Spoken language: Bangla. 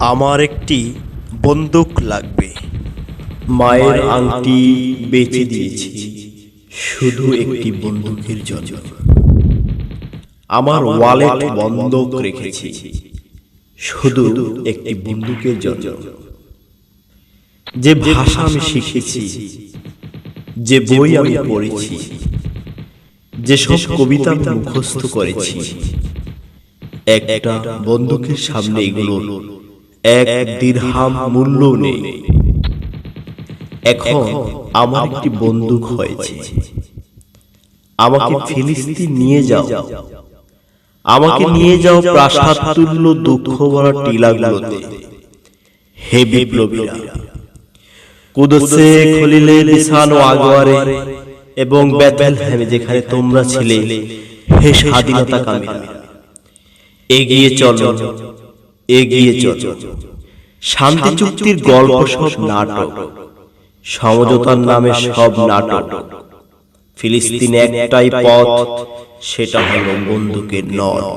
আমার একটি বন্দুক লাগবে। মায়ের আংটি বেচে দিয়েছি। শুধু একটি বন্দুকের জন্য। আমার ওয়ালেট বন্ধক রেখেছি। শুধু একটি বন্দুকের জন্য। যে ভাষা আমি শিখেছি যে বই আমি পড়েছি যেসব কবিতা আমি মুখস্থ করেছি একটা বন্দুকের সামনে এগুলোর এক দীর্হাম মূল্য নেই। এখন আমার একটি বন্দুক হয়েছে। আমাকে ফিলিস্তিন নিয়ে যাও। আমাকে নিয়ে যাও প্রাসাদ তুল্য দুঃখ ভরা টিলাগুলোতে। হে বিপ্লবীরা। কুদসে খলিলে আগোয়ারে এবং যেখানে তোমরা ছিলে হে স্বাধীনতা কামীরা। এগিয়ে চলো। এগিয়ে চলো। শান্তি চুক্তির গল্প সব নাটক। সমঝোতার নামে সব নাটক। ফিলিস্তিন একটাই পথ সেটা হল বন্দুকের নয়